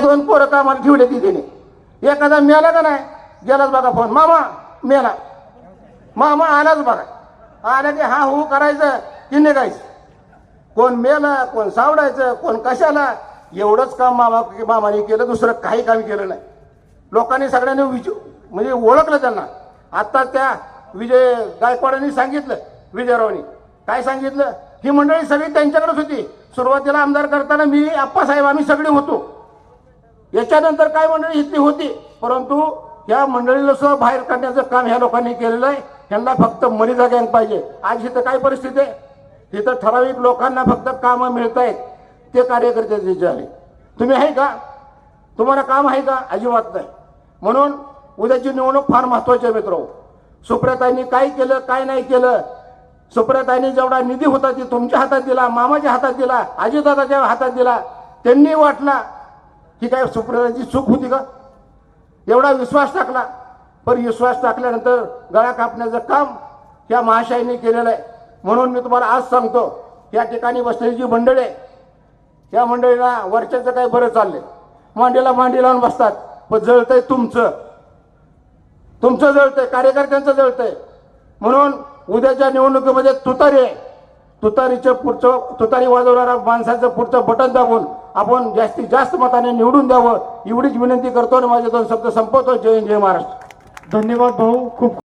दोन पोरं कामाला ठेवले तिथे एखादा मेला का नाही? गेलाच बघा फोन मामा मेला. मामा आलाच बघा. आला की हा हू करायचं की निघायचं? कोण मेला कोण सावडायचं कोण कशाला? एवढंच काम मामा मामाने केलं दुसरं काही काम केलं नाही. लोकांनी सगळ्यांनी विच म्हणजे ओळखलं त्यांना. आता त्या विजय गायकवाडांनी सांगितलं विजयरावनी. काय सांगितलं? ही मंडळी सगळी त्यांच्याकडेच होती. सुरुवातीला आमदार करताना मी आप्पासाहेब आम्ही सगळे होतो. त्याच्यानंतर काय मंडळी इथली होती? परंतु या मंडळीला सुद्धा बाहेर काढण्याचं काम ह्या लोकांनी केलेलं आहे. त्यांना फक्त मनीचा गँग पाहिजे. आज इथं काय परिस्थिती आहे? इथं ठराविक लोकांना फक्त कामं मिळत आहेत. ते कार्यकर्ते झाले तुम्ही आहे का? तुम्हाला काम आहे का? अजिबात नाही. म्हणून उद्याची निवडणूक फार महत्वाची आहे मित्र सुप्रियाताईंनी काय केलं काय नाही केलं? सुप्रियाताईंनी जेवढा निधी होता ती तुमच्या हातात दिला मामाच्या हातात दिला आजीदादाच्या हातात दिला त्यांनी वाटला ही काय सुप्रियाची चूक होती का? एवढा विश्वास टाकला. पण विश्वास टाकल्यानंतर गळा कापण्याचं काम या महाशाईने केलेलं आहे. म्हणून मी तुम्हाला आज सांगतो या ठिकाणी बसलेली जी मंडळी आहे या मंडळीला वरच्याचं काय बरं चाललंय? मांडीला मांडी लावून बसतात पण जळतंय तुमचं. तुमचं जळतंय कार्यकर्त्यांचं जळतंय. म्हणून उद्याच्या निवडणुकीमध्ये तुतारी आहे तुतारीचं पुढचं तुतारी वाजवणाऱ्या माणसाचं पुढचं बटन दाबून आपण जास्तीत जास्त मताने निवडून द्यावं एवढीच विनंती करतो आणि माझे दोन शब्द संपवतो. जय जय महाराष्ट्र. धन्यवाद भाऊ. खूप